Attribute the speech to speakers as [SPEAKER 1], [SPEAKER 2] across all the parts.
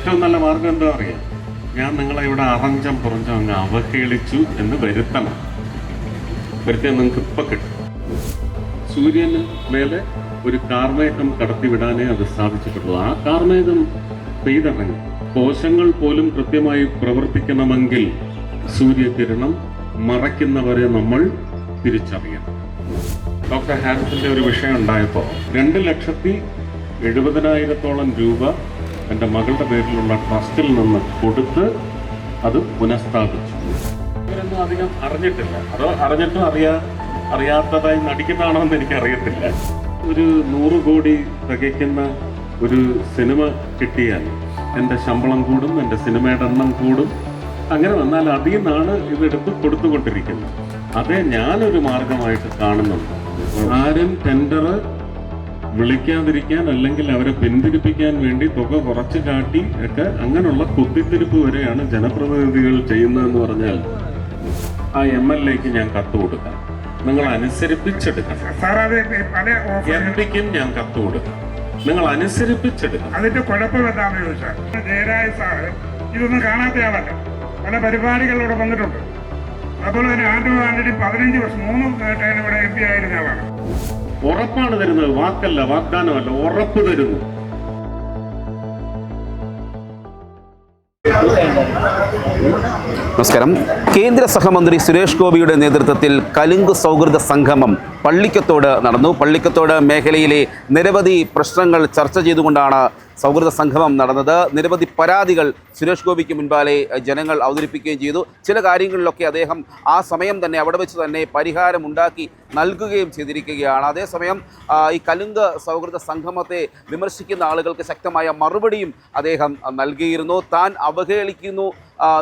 [SPEAKER 1] ഏറ്റവും നല്ല മാർഗം എന്താ അറിയാം? ഞാൻ നിങ്ങളെ ഇവിടെ അറഞ്ചം പുറഞ്ചം അങ്ങ് അവഹേളിച്ചു എന്ന് വരുത്തണം. വരുത്തിയാൽ നിങ്ങൾക്ക് ഇപ്പൊ കിട്ടും. സൂര്യന് മേലെ ഒരു കാർമേഘം കടത്തിവിടാനേ അത് സാധിച്ചിട്ടുള്ളൂ. ആ കാർമേഘം പെയ്തിറങ്ങി. കോശങ്ങൾ പോലും കൃത്യമായി പ്രവർത്തിക്കണമെങ്കിൽ സൂര്യകിരണം മറയ്ക്കുന്നവരെ നമ്മൾ തിരിച്ചറിയണം. ഡോക്ടർ ഹാരിസിന്റെ ഒരു വിഷയം ഉണ്ടായപ്പോൾ രണ്ട് ലക്ഷത്തി എഴുപതിനായിരത്തോളം രൂപ എന്റെ മകളുടെ പേരിലുള്ള ട്രസ്റ്റിൽ നിന്ന് കൊടുത്ത് അത് പുനഃസ്ഥാപിച്ചു. ഇവരൊന്നും അധികം അറിഞ്ഞിട്ടില്ല. അതോ അറിഞ്ഞിട്ടും അറിയാ അറിയാത്തതായി നടിക്കുന്നതാണോ എന്ന് എനിക്ക് അറിയത്തില്ല ഒരു നൂറ് കോടി തികയ്ക്കുന്ന ഒരു സിനിമ കിട്ടിയാൽ എന്റെ ശമ്പളം കൂടും എന്റെ സിനിമയുടെ എണ്ണം കൂടും. അങ്ങനെ വന്നാൽ അതിൽ നിന്നാണ് ഇതെടുത്ത് കൊടുത്തുകൊണ്ടിരിക്കുന്നത്. അതേ ഞാനൊരു മാർഗമായിട്ട് കാണുന്നുണ്ട്. ആരും ടെൻഡർ വിളിക്കാതിരിക്കാൻ അല്ലെങ്കിൽ അവരെ പിന്തിരിപ്പിക്കാൻ വേണ്ടി തുക കുറച്ച് കാട്ടി ഒക്കെ അങ്ങനെയുള്ള കുത്തിത്തിരിപ്പ് വരെയാണ് ജനപ്രതിനിധികൾ ചെയ്യുന്നതെന്ന് പറഞ്ഞാൽ ആ എം എൽ എക്ക് ഞാൻ കത്ത് കൊടുക്കാം. നിങ്ങൾ അനുസരിപ്പിച്ചെടുക്കണം
[SPEAKER 2] ഓഫർ
[SPEAKER 1] എം പിക്കും ഞാൻ കത്ത് കൊടുക്കാം. നിങ്ങൾ അനുസരിപ്പിച്ചെടുക്കണം
[SPEAKER 2] അതിന്റെ കുഴപ്പം എന്താണെന്ന് ചോദിച്ചാൽ ജയരായ സാറ് ഇതൊന്നും കാണാത്ത ആളല്ല. പല പരിപാടികളിലൂടെ വന്നിട്ടുണ്ട്. അതുപോലെ തന്നെ ആൻഡ്രോ ആന്റണി പതിനഞ്ച് വർഷം മൂന്ന് ടൈം ഇവിടെ എം പി ആയിരുന്ന ആളാണ്.
[SPEAKER 1] ഉറപ്പാണ് തരുന്നത്. വാക്കല്ല വാഗ്ദാനമല്ല ഉറപ്പ് തരുന്നു.
[SPEAKER 3] നമസ്കാരം. കേന്ദ്ര സഹമന്ത്രി സുരേഷ് ഗോപിയുടെ നേതൃത്വത്തിൽ കലുങ്ക് സൗഹൃദ സംഗമം പള്ളിക്കത്തോട് നടന്നു. പള്ളിക്കത്തോട് മേഖലയിലെ നിരവധി പ്രശ്നങ്ങൾ ചർച്ച ചെയ്തുകൊണ്ടാണ് സൗഹൃദ സംഗമം നടന്നത്. നിരവധി പരാതികൾ സുരേഷ് ഗോപിക്ക് മുൻപാലെ ജനങ്ങൾ അവതരിപ്പിക്കുകയും ചെയ്തു. ചില കാര്യങ്ങളിലൊക്കെ അദ്ദേഹം ആ സമയം തന്നെ അവിടെ വെച്ച് തന്നെ പരിഹാരം ഉണ്ടാക്കി നൽകുകയും ചെയ്തിരിക്കുകയാണ്. അതേസമയം ഈ കലുങ്ക് സൗഹൃദ സംഗമത്തെ വിമർശിക്കുന്ന ആളുകൾക്ക് ശക്തമായ മറുപടിയും അദ്ദേഹം നൽകിയിരുന്നു. താൻ അവഹേളിക്കുന്നു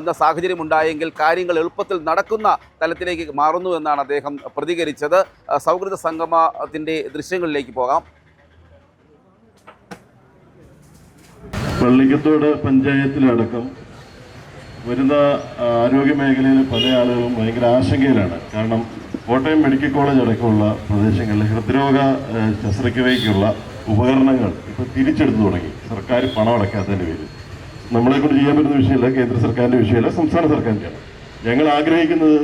[SPEAKER 3] എന്ന സാഹചര്യം ഉണ്ടായെങ്കിൽ കാര്യങ്ങൾ എളുപ്പത്തിൽ നടക്കുന്ന തലത്തിലേക്ക് മാറുന്നു എന്നാണ് അദ്ദേഹം പ്രതികരിച്ചത്. സൗഹൃദ സംഗമത്തിന്റെ ദൃശ്യങ്ങളിലേക്ക് പോകാം.
[SPEAKER 4] പള്ളിക്കത്തോട് പഞ്ചായത്തിലടക്കം വരുന്ന ആരോഗ്യ മേഖലയിൽ പല ആളുകളും ഭയങ്കര ആശങ്കയിലാണ്. കാരണം കോട്ടയം മെഡിക്കൽ കോളേജ് അടക്കമുള്ള പ്രദേശങ്ങളിൽ ഹൃദ്രോഗ ശസ്ത്രക്രിയക്കുള്ള ഉപകരണങ്ങൾ ഇപ്പോൾ തിരിച്ചെടുത്തു തുടങ്ങി. സർക്കാർ പണം അടയ്ക്കാത്തതിന്റെ പേരിൽ. നമ്മളെക്കൊണ്ട് ചെയ്യാൻ പറ്റുന്ന വിഷയമല്ല കേന്ദ്ര സർക്കാരിന്റെ വിഷയമല്ല സംസ്ഥാന സർക്കാരിന്റെയാണ് ഞങ്ങൾ ആഗ്രഹിക്കുന്നത്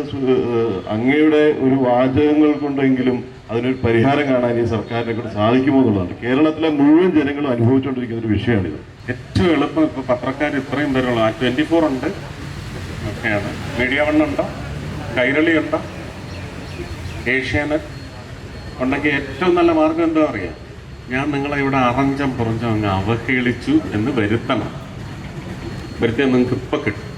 [SPEAKER 4] അങ്ങയുടെ ഒരു വാചകങ്ങൾ കൊണ്ടെങ്കിലും അതിനൊരു പരിഹാരം കാണാൻ ഈ സർക്കാരിനെ കൊണ്ട് സാധിക്കുമോ എന്നുള്ളതാണ്. കേരളത്തിലെ മുഴുവൻ ജനങ്ങളും അനുഭവിച്ചുകൊണ്ടിരിക്കുന്ന ഒരു വിഷയമാണിത്.
[SPEAKER 1] ഏറ്റവും എളുപ്പം ഇപ്പൊ പത്രക്കാർ ഇത്രയും പേരുള്ള ആ ട്വന്റി ഫോർ ഉണ്ട്. ഒക്കെയാണ്. മീഡിയ വൺ ഉണ്ടോ? കൈരളി ഉണ്ടോ? ഏഷ്യാനെറ്റ് ഉണ്ടെങ്കിൽ ഏറ്റവും നല്ല മാർഗം എന്താ അറിയാം? ഞാൻ നിങ്ങളെ ഇവിടെ അറഞ്ചം പുറഞ്ചം അങ്ങ് അവഹേളിച്ചു എന്ന് വരുത്തണം. വരുത്തിയാൽ നിങ്ങൾക്ക് ഇപ്പൊ കിട്ടും.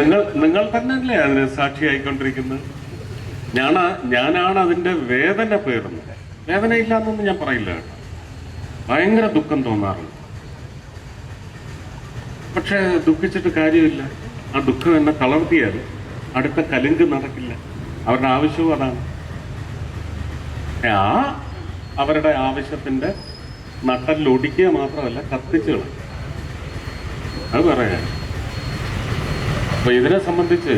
[SPEAKER 1] നിങ്ങൾ നിങ്ങൾ തന്നെ അല്ലേ അതിന് സാക്ഷിയായിക്കൊണ്ടിരിക്കുന്നത്? ഞാനാ ഞാനാണ് അതിന്റെ വേദന പേറുന്നത്. വേദന ഇല്ലാന്നൊന്നും ഞാൻ പറയില്ല ഭയങ്കര ദുഃഖം തോന്നാറുണ്ട്. പക്ഷെ ദുഃഖിച്ചിട്ട് കാര്യമില്ല. ആ ദുഃഖം എന്നെ തളർത്തിയാൽ അടുത്ത കലുങ്ക് നടക്കില്ല. അവരുടെ ആവശ്യവും അതാണ്. ആ അവരുടെ ആവശ്യത്തിന്റെ നട്ടലിൽ ഒടിക്കുക മാത്രമല്ല കത്തിച്ചു അത് പറയാം. അപ്പൊ ഇതിനെ സംബന്ധിച്ച്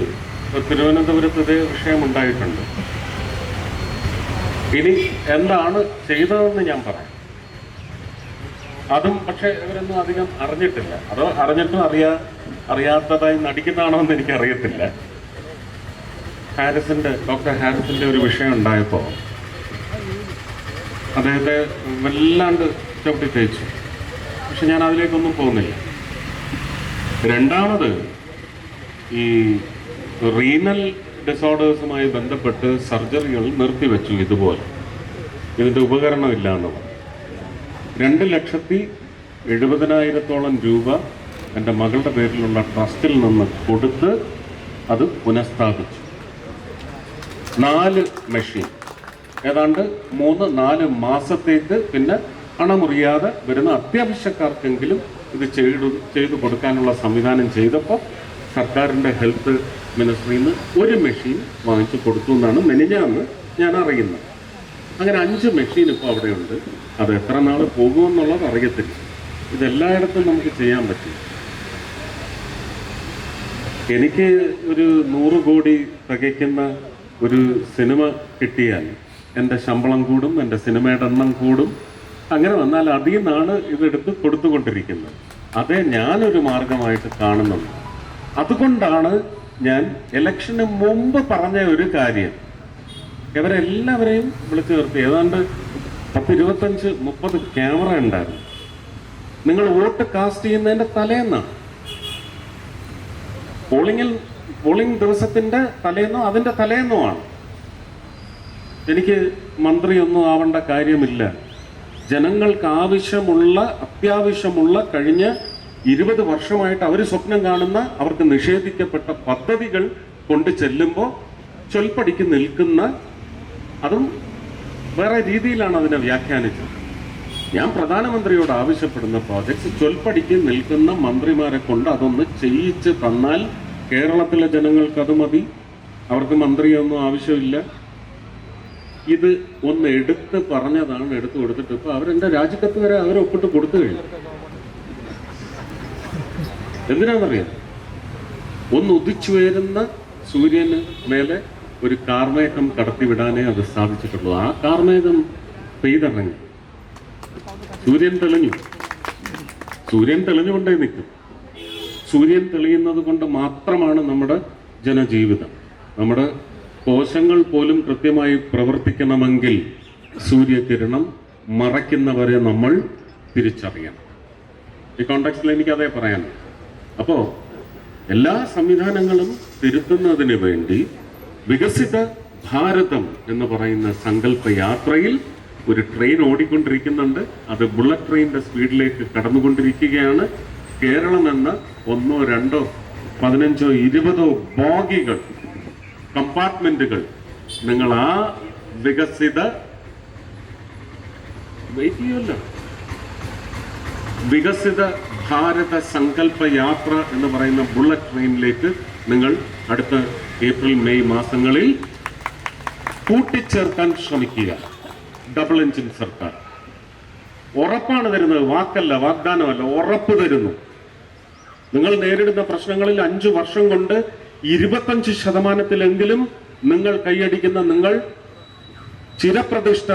[SPEAKER 1] തിരുവനന്തപുരത്ത് ഇതേ വിഷയം ഉണ്ടായിട്ടുണ്ട്. ഇനി എന്താണ് ചെയ്തതെന്ന് ഞാൻ പറയാം. അതും പക്ഷെ ഇവരൊന്നും അധികം അറിഞ്ഞിട്ടില്ല. അതോ അറിഞ്ഞിട്ടും അറിയാ അറിയാത്തതായി നടിക്കുന്നതാണോ എന്ന് എനിക്ക് അറിയത്തില്ല ഹാരിസിന്റെ ഡോക്ടർ ഹാരിസിന്റെ ഒരു വിഷയം ഉണ്ടായപ്പോൾ അദ്ദേഹത്തെ വല്ലാണ്ട് ചവിട്ടി തേച്ചു. പക്ഷെ ഞാൻ അതിലേക്കൊന്നും പോകുന്നില്ല. രണ്ടാമത് ഈ റീനൽ ഡിസോർഡേഴ്സുമായി ബന്ധപ്പെട്ട് സർജറികൾ നിർത്തിവെച്ചു ഇതുപോലെ. ഇതിന്റെ ഉപകരണം ഇല്ല എന്ന് രണ്ട് ലക്ഷത്തി എഴുപതിനായിരത്തോളം രൂപ എന്റെ മകളുടെ പേരിലുള്ള ട്രസ്റ്റിൽ നിന്ന് കൊടുത്ത് അത് പുനഃസ്ഥാപിച്ചു. നാല് മെഷീൻ ഏതാണ്ട് മൂന്ന് നാല് മാസത്തേക്ക് പിന്നെ അണമുറിയാതെ വരുന്ന അത്യാവശ്യക്കാർക്കെങ്കിലും ഇത് ചെയ്തു ചെയ്തു കൊടുക്കാനുള്ള സംവിധാനം ചെയ്തപ്പോൾ സർക്കാരിന്റെ ഹെൽത്ത് മിനിസ്ട്രിയിൽ നിന്ന് ഒരു മെഷീൻ വാങ്ങിച്ചു കൊടുത്തു എന്നാണ് മെനിഞ്ഞാന്ന് ഞാൻ അറിയുന്നത്. അങ്ങനെ അഞ്ച് മെഷീൻ ഇപ്പോൾ അവിടെയുണ്ട്. അത് എത്ര നാൾ പോകുമെന്നുള്ളത് അറിയത്തില്ല. ഇതെല്ലായിടത്തും നമുക്ക് ചെയ്യാൻ പറ്റും. എനിക്ക് ഒരു നൂറ് കോടി തികയ്ക്കുന്ന ഒരു സിനിമ കിട്ടിയാൽ എന്റെ ശമ്പളം കൂടും എന്റെ സിനിമയുടെ എണ്ണം കൂടും. അങ്ങനെ വന്നാൽ അതിൽ നിന്നാണ് ഇതെടുത്ത് കൊടുത്തുകൊണ്ടിരിക്കുന്നത്. അതേ ഞാനൊരു മാർഗമായിട്ട് കാണുന്നുണ്ട്. അതുകൊണ്ടാണ് ഞാൻ ഇലക്ഷന് മുമ്പ് പറഞ്ഞ ഒരു കാര്യം. ഇവരെല്ലാവരെയും വിളിച്ചു നിർത്തി. ഏതാണ്ട് പത്ത് ഇരുപത്തഞ്ച് മുപ്പത് ക്യാമറ ഉണ്ടായിരുന്നു. നിങ്ങൾ വോട്ട് കാസ്റ്റ് ചെയ്യുന്നതിന്റെ തലേന്നാണ്. പോളിംഗിൽ പോളിംഗ് ദിവസത്തിന്റെ തലേന്നോ അതിന്റെ തലേന്നോ ആണ്. എനിക്ക് മന്ത്രിയൊന്നും ആവേണ്ട കാര്യമില്ല. ജനങ്ങൾക്ക് ആവശ്യമുള്ള അത്യാവശ്യമുള്ള കഴിഞ്ഞ ഇരുപത് വർഷമായിട്ട് അവർ സ്വപ്നം കാണുന്ന അവർക്ക് നിഷേധിക്കപ്പെട്ട പദ്ധതികൾ കൊണ്ട് ചെല്ലുമ്പോൾ ചൊൽപ്പടിക്ക് നിൽക്കുന്ന അതും വേറെ രീതിയിലാണ് അതിനെ വ്യാഖ്യാനിച്ചത്. ഞാൻ പ്രധാനമന്ത്രിയോട് ആവശ്യപ്പെടുന്ന പ്രോജക്ട്സ് ചൊൽപ്പടിക്ക് നിൽക്കുന്ന മന്ത്രിമാരെ കൊണ്ട് അതൊന്ന് ചെയ്യിച്ച് തന്നാൽ കേരളത്തിലെ ജനങ്ങൾക്ക് അത് മതി. അവർക്ക് മന്ത്രിയൊന്നും ആവശ്യമില്ല. ഇത് ഒന്ന് എടുത്ത് പറഞ്ഞതാണ് എടുത്തു കൊടുത്തിട്ട് ഇപ്പൊ അവരെന്റെ രാജിക്കത്ത് വരെ അവരെ ഒപ്പിട്ട് കൊടുത്തു കഴിഞ്ഞു. എന്തിനാണെന്നറിയാം? ഒന്ന് ഉദിച്ചു വരുന്ന സൂര്യന് മേലെ ഒരു കാർമേഘം കടത്തിവിടാനേ അത് സാധിച്ചിട്ടുള്ളൂ. ആ കാർമേഘം പെയ്തിറങ്ങി. സൂര്യൻ തെളിഞ്ഞു. സൂര്യൻ തെളിഞ്ഞുകൊണ്ടേ നിൽക്കും. സൂര്യൻ തെളിയുന്നത് കൊണ്ട് മാത്രമാണ് നമ്മുടെ ജനജീവിതം. നമ്മുടെ കോശങ്ങൾ പോലും കൃത്യമായി പ്രവർത്തിക്കണമെങ്കിൽ സൂര്യകിരണം മറയ്ക്കുന്നവരെ നമ്മൾ തിരിച്ചറിയണം. ഈ കോണ്ടാക്സിൽ എനിക്കതേ പറയാനുള്ളൂ. അപ്പോൾ എല്ലാ സംവിധാനങ്ങളും തിരുത്തുന്നതിന് വേണ്ടി വികസിത ഭാരതം എന്ന് പറയുന്ന സങ്കല്പ യാത്രയിൽ ഒരു ട്രെയിൻ ഓടിക്കൊണ്ടിരിക്കുന്നുണ്ട്. അത് ബുള്ളറ്റ് ട്രെയിനിന്റെ സ്പീഡിലേക്ക് കടന്നുകൊണ്ടിരിക്കുകയാണ്. കേരളം എന്ന ഒന്നോ രണ്ടോ പതിനഞ്ചോ ഇരുപതോ ബോഗികൾ കമ്പാർട്ട്മെന്റുകൾ നിങ്ങൾ ആ വികസിത വെയിറ്റ് ചെയ്യുമല്ലോ. വികസിത ഭാരത സങ്കല്പ യാത്ര എന്ന് പറയുന്ന ബുള്ളറ്റ് ട്രെയിനിലേക്ക് നിങ്ങൾ അടുത്ത ഏപ്രിൽ മെയ് മാസങ്ങളിൽ കൂട്ടിച്ചേർക്കാൻ ശ്രമിക്കുക. ഡബിൾ എഞ്ചിൻ സർക്കാർ. ഉറപ്പാണ് തരുന്നത്. വാക്കല്ല വാഗ്ദാനമല്ല ഉറപ്പ് തരുന്നു. നിങ്ങൾ നേരിടുന്ന പ്രശ്നങ്ങളിൽ അഞ്ചു വർഷം കൊണ്ട് ഇരുപത്തഞ്ച് ശതമാനത്തിലെങ്കിലും നിങ്ങൾ കൈയടിക്കുന്ന നിങ്ങൾ ചിരപ്രതിഷ്ഠ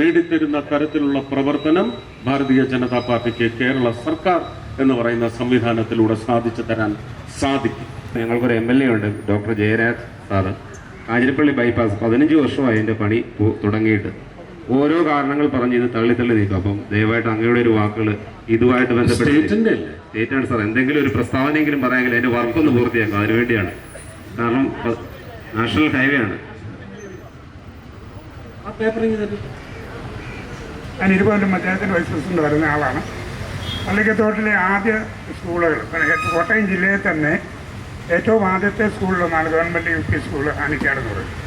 [SPEAKER 1] നേടിത്തരുന്ന തരത്തിലുള്ള പ്രവർത്തനം ഭാരതീയ ജനതാ പാർട്ടിക്ക് കേരള സർക്കാർ എന്ന് പറയുന്ന സംവിധാനത്തിലൂടെ സാധിച്ചു തരാൻ സാധിക്കും.
[SPEAKER 5] ഞങ്ങൾക്കൊരു എം എൽ എ ഉണ്ട് doctor Jayaraj sir. Kanjirappally bypass പതിനഞ്ച് വർഷമായി അതിന്റെ പണി തുടങ്ങിയിട്ട്. ഓരോ കാരണങ്ങൾ പറഞ്ഞ് ഇത് തള്ളി തള്ളി നീക്കും. അപ്പം ദയവായിട്ട് അങ്ങയുടെ ഒരു വാക്കുകൾ ഇതുമായിട്ട് ബന്ധപ്പെട്ട് സ്റ്റേറ്റാണ് സാർ എന്തെങ്കിലും ഒരു പ്രസ്താവനയെങ്കിലും പറയാമെങ്കിൽ അതിന്റെ വർക്കൊന്ന് പൂർത്തിയാക്കും. അതിന് അതിനുവേണ്ടിയാണ്. കാരണം നാഷണൽ ഹൈവേ ആണ്.
[SPEAKER 1] ആ പേപ്പറിങ്
[SPEAKER 2] ഇരുപതിലും മറ്റേ വൈസ് പ്രസിഡന്റ് വരുന്ന ആളാണ്. പള്ളിക്കത്തോട്ടിലെ ആദ്യ സ്കൂളുകൾ. കോട്ടയം ജില്ലയിൽ തന്നെ ഏറ്റവും ആദ്യത്തെ സ്കൂളിലൊന്നാണ് government U P school Anikkad പറയുന്നത്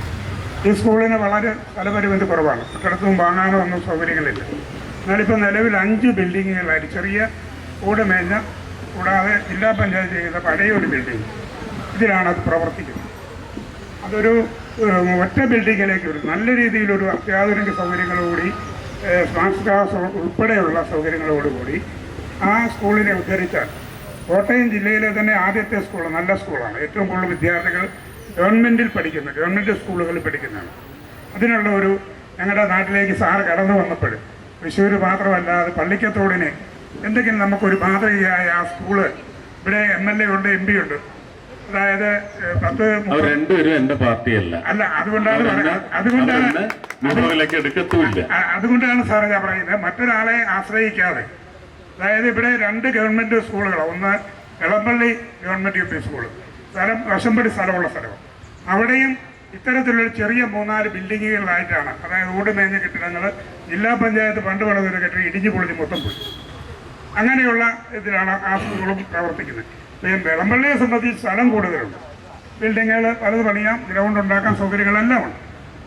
[SPEAKER 2] ഈ സ്കൂളിന് വളരെ സ്ഥലപരിമിതി കുറവാണ്. തൊട്ടടുത്തും വാങ്ങാനോ ഒന്നും സൗകര്യങ്ങളില്ല. എന്നാലിപ്പോൾ നിലവിൽ അഞ്ച് ബിൽഡിങ്ങുകളായിട്ട് ചെറിയ കൂട് മേഞ്ഞ കൂടാതെ ജില്ലാ പഞ്ചായത്ത് ചെയ്ത പഴയ ഒരു ബിൽഡിംഗ് ഇതിലാണ് അത് പ്രവർത്തിക്കുന്നത്. അതൊരു ഒറ്റ ബിൽഡിങ്ങിലേക്ക് ഒരു നല്ല രീതിയിലൊരു അത്യാധുനിക സൗകര്യങ്ങളോടുകൂടി സ്മാർട്ട് ക്ലാസ് ഉൾപ്പെടെയുള്ള സൗകര്യങ്ങളോടുകൂടി ആ സ്കൂളിനെ ഉദ്ധരിച്ചാൽ കോട്ടയം ജില്ലയിലെ തന്നെ ആദ്യത്തെ സ്കൂൾ നല്ല സ്കൂളാണ്. ഏറ്റവും കൂടുതൽ വിദ്യാർത്ഥികൾ ഗവൺമെന്റിൽ പഠിക്കുന്നു ഗവൺമെന്റ് സ്കൂളുകളിൽ പഠിക്കുന്നതാണ്. അതിനുള്ള ഒരു ഞങ്ങളുടെ നാട്ടിലേക്ക് സാറ് കടന്നു വന്നപ്പോൾ തൃശ്ശൂർ മാത്രമല്ലാതെ പള്ളിക്കത്തോടിനെ എന്തെങ്കിലും നമുക്കൊരു മാതൃകയായ ആ സ്കൂൾ ഇവിടെ എം എൽ എ ഉണ്ട് എം പി ഉണ്ട്. അതായത് പത്ത്
[SPEAKER 1] രണ്ടുപേരും എന്റെ പാർട്ടിയല്ല.
[SPEAKER 2] അല്ല അതുകൊണ്ടാണ് അതുകൊണ്ടാണ് അതുകൊണ്ടാണ് സാറേ ഞാൻ പറയുന്നത്. മറ്റൊരാളെ ആശ്രയിക്കാതെ അതായത് ഇവിടെ രണ്ട് ഗവൺമെന്റ് സ്കൂളുകളാണ് ഒന്ന് Elampally government U P school സ്ഥലം വശംപടി സ്ഥലമുള്ള സ്ഥലമാണ്. അവിടെയും ഇത്തരത്തിലുള്ള ചെറിയ മൂന്നാൽ ബിൽഡിങ്ങുകളിലായിട്ടാണ് അതായത് ഓട് മേഞ്ഞ കെട്ടിടങ്ങൾ ജില്ലാ പഞ്ചായത്ത് പണ്ട് പണിതൊരു കെട്ടിടം ഇടിഞ്ഞു പൊളിഞ്ഞ് മൊത്തം പോയി അങ്ങനെയുള്ള ഇതിലാണ് ആ സ്കൂളും പ്രവർത്തിക്കുന്നത്. പിന്നെ വെളമ്പള്ളിയെ സംബന്ധിച്ച് സ്ഥലം കൂടുതലുണ്ട്. ബിൽഡിങ്ങുകൾ പലത് പണിയാം ഗ്രൗണ്ട് ഉണ്ടാക്കാൻ സൗകര്യങ്ങളെല്ലാം ഉണ്ട്.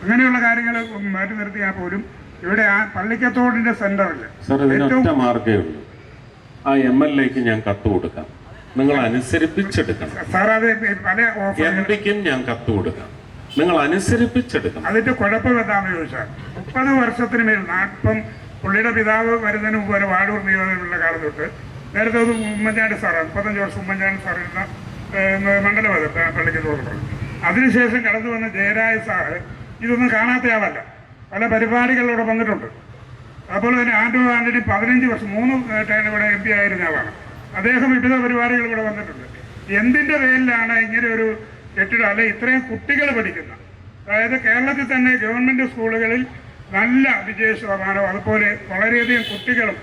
[SPEAKER 2] അങ്ങനെയുള്ള കാര്യങ്ങൾ മാറ്റി നിർത്തിയാൽ പോലും ഇവിടെ ആ പള്ളിക്കത്തോടിന്റെ സെന്ററിൽ
[SPEAKER 1] ഏറ്റവും മാർഗേ ഉള്ളൂ. ആ എം എൽ എക്ക് ഞാൻ കത്ത് കൊടുക്കാം. നിങ്ങൾ അനുസരിപ്പിച്ചെടുക്കണം. എം പിക്കും ഞാൻ കത്ത് കൊടുക്കാം. നിങ്ങൾ അനുസരിപ്പിച്ചെടുക്കണം.
[SPEAKER 2] അതിന്റെ കുഴപ്പം എന്താണെന്ന് ചോദിച്ചാൽ മുപ്പത് വർഷത്തിന് മേൽ നാട്ടിപ്പം പുള്ളിയുടെ പിതാവ് വരുന്നതിന് മുമ്പ് ഒരു വാഴൂർ നിയോജകമുള്ള കാലം തൊട്ട് നേരത്തെ അത് ഉമ്മൻചാണ്ടി സാറാണ്. മുപ്പത്തഞ്ച് വർഷം ഉമ്മൻചാണ്ടി സാർ ഇരുന്ന മണ്ഡലം അത് പള്ളിക്ക് തോന്നുന്നത് അതിനുശേഷം കടന്നു വന്ന ജയരാജ് സാറ് ഇതൊന്നും കാണാത്ത ആളല്ല പല പരിപാടികളിലൂടെ വന്നിട്ടുണ്ട്. അതുപോലെ തന്നെ ആൻഡ്രൂ ആന്റണി പതിനഞ്ച് വർഷം മൂന്ന് ടൈം ഇവിടെ എം പി ആയിരുന്ന ആളാണ്. അദ്ദേഹം വിവിധ പരിപാടികൾ ഇവിടെ വന്നിട്ടുണ്ട്. എന്തിന്റെ പേരിലാണ് ഇങ്ങനെ ഒരു കെട്ടിടം അല്ലെ ഇത്രയും കുട്ടികൾ പഠിക്കുന്ന? അതായത് കേരളത്തിൽ തന്നെ ഗവൺമെന്റ് സ്കൂളുകളിൽ നല്ല വിജയ ശതമാനവും അതുപോലെ വളരെയധികം കുട്ടികളും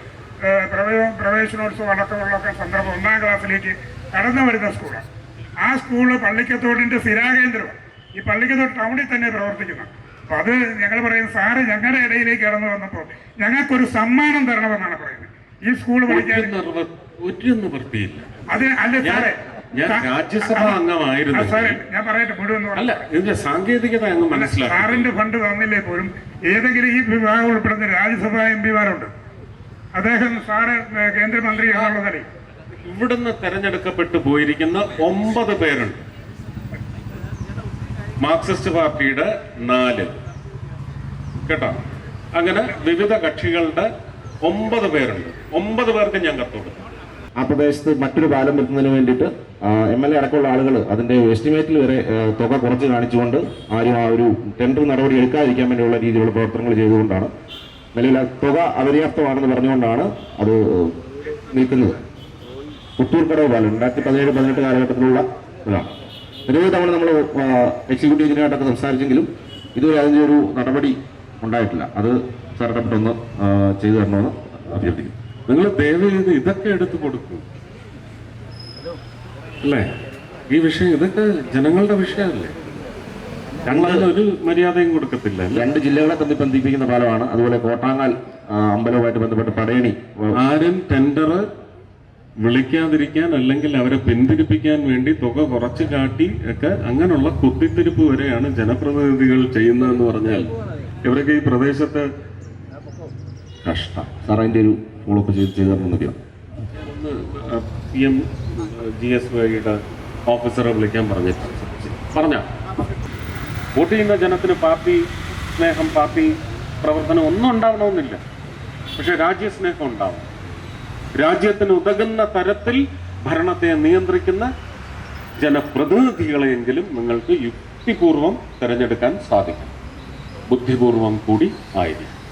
[SPEAKER 2] ഏഹ്, പ്രവേ- പ്രവേശനോത്സവം അടക്കമുള്ളൊക്കെ സന്ദർഭം ഒന്നാം ക്ലാസ്സിലേക്ക് കടന്നു വരുന്ന സ്കൂളാണ്. ആ സ്കൂൾ പള്ളിക്കത്തോടിന്റെ സ്ഥിരാകേന്ദ്രമാണ്. ഈ പള്ളിക്കത്തോട് ടൗണിൽ തന്നെ പ്രവർത്തിക്കുന്നത് അപ്പൊ അത് ഞങ്ങൾ പറയുന്നത് സാറ് ഞങ്ങളുടെ ഇടയിലേക്ക് ഇടന്നു വന്നപ്പോൾ ഞങ്ങൾക്കൊരു സമ്മാനം തരണമെന്നാണ് പറയുന്നത്. ഈ സ്കൂൾ പഠിക്കാൻ
[SPEAKER 1] ഒരു നിവൃത്തിയില്ല
[SPEAKER 2] അത് അല്ല സാറേ.
[SPEAKER 1] ഞാൻ രാജ്യസഭ അംഗമായിരുന്നു.
[SPEAKER 2] സാറേ ഞാൻ പറയട്ടെ മുഴുവൻ
[SPEAKER 1] അല്ല. ഇതിന്റെ സാങ്കേതികത അങ്ങ് മനസ്സിലാക്കി.
[SPEAKER 2] സാറിന്റെ ഫണ്ട് തന്നില്ലേ പോലും? ഏതെങ്കിലും ഈ വിഭാഗം ഉൾപ്പെടുന്ന രാജ്യസഭാ എം പിമാരുണ്ട്. അദ്ദേഹം സാറ് കേന്ദ്രമന്ത്രിയാണുള്ളതല്ലേ?
[SPEAKER 1] ഇവിടുന്ന് തെരഞ്ഞെടുക്കപ്പെട്ടു പോയിരിക്കുന്ന ഒമ്പത് പേരുണ്ട്. മാർക്സിസ്റ്റ് പാർട്ടിയുടെ നാല്. കേട്ടോ? അങ്ങനെ വിവിധ കക്ഷികളുടെ ഒമ്പത് പേരുണ്ട്. ഒമ്പത് പേർക്ക് ഞാൻ കത്ത്
[SPEAKER 6] ആ പ്രദേശത്ത് മറ്റൊരു പാലം വരുത്തുന്നതിന് വേണ്ടിയിട്ട് എം എൽ എ അടക്കമുള്ള ആളുകൾ അതിന്റെ എസ്റ്റിമേറ്റിൽ വരെ തുക കുറച്ച് കാണിച്ചുകൊണ്ട് ആരും ആ ഒരു ടെൻഡർ നടപടി എടുക്കാതിരിക്കാൻ വേണ്ടിയുള്ള രീതിയിലുള്ള പ്രവർത്തനങ്ങൾ ചെയ്തുകൊണ്ടാണ്. നിലവിൽ തുക അപര്യാപ്തമാണെന്ന് പറഞ്ഞുകൊണ്ടാണ് അത് നിൽക്കുന്നത് പുത്തൂർക്കടവ് പാലം രണ്ടായിരത്തി പതിനേഴ് പതിനെട്ട് കാലഘട്ടത്തിലുള്ള ഇതാണ്. നിരവധി തവണ നമ്മൾ എക്സിക്യൂട്ടീവ് എഞ്ചിനീയറായിട്ടൊക്കെ സംസാരിച്ചെങ്കിലും ഇതുവരെ അതിന്റെ ഒരു നടപടി ഉണ്ടായിട്ടില്ല. അത് സാർ ഇടപെട്ടൊന്ന് ചെയ്തു തരണമെന്ന് അഭ്യർത്ഥിക്കുന്നു.
[SPEAKER 1] നിങ്ങൾ ദയവ് ചെയ്ത് ഇതൊക്കെ എടുത്തു കൊടുക്കൂ. അല്ലേ? ഈ വിഷയം ഇതൊക്കെ ജനങ്ങളുടെ വിഷയമല്ലേ? ഞങ്ങൾ ഒരു മര്യാദയും കൊടുക്കത്തില്ല
[SPEAKER 6] രണ്ട് ജില്ലകളെ തമ്മിൽ ബന്ധിപ്പിക്കുന്ന പാലമാണ് അതുപോലെ കോട്ടാങ്ങാൽ അമ്പലവുമായിട്ട് ബന്ധപ്പെട്ട് പടയണി
[SPEAKER 1] ആരും ടെൻഡർ വിളിക്കാതിരിക്കാൻ അല്ലെങ്കിൽ അവരെ പിന്തിരിപ്പിക്കാൻ വേണ്ടി തുക കുറച്ച് കാട്ടി ഒക്കെ അങ്ങനെയുള്ള കുത്തിത്തിരിപ്പ് വരെയാണ് ജനപ്രതിനിധികൾ ചെയ്യുന്നതെന്ന് പറഞ്ഞാൽ ഇവരൊക്കെ ഈ പ്രദേശത്ത് കഷ്ടം.
[SPEAKER 6] സാർ അതിന്റെ ഒരു ഫോളോപ്പ് ചെയ്ത് ചെയ്തു
[SPEAKER 1] പി എം ജി എസ് വൈയുടെ ഓഫീസറെ വിളിക്കാൻ പറഞ്ഞിട്ടുണ്ട് പറഞ്ഞ? വോട്ട് ചെയ്യുന്ന ജനത്തിന് പാർട്ടി സ്നേഹം പാർട്ടി പ്രവർത്തനം ഒന്നും ഉണ്ടാവണമെന്നില്ല. പക്ഷെ രാജ്യസ്നേഹം ഉണ്ടാവും. രാജ്യത്തിന് ഉതകുന്ന തരത്തിൽ ഭരണത്തെ നിയന്ത്രിക്കുന്ന ജനപ്രതിനിധികളെയെങ്കിലും നിങ്ങൾക്ക് യുക്തിപൂർവം തിരഞ്ഞെടുക്കാൻ സാധിക്കും. ബുദ്ധിപൂർവം കൂടി ആയിരിക്കും.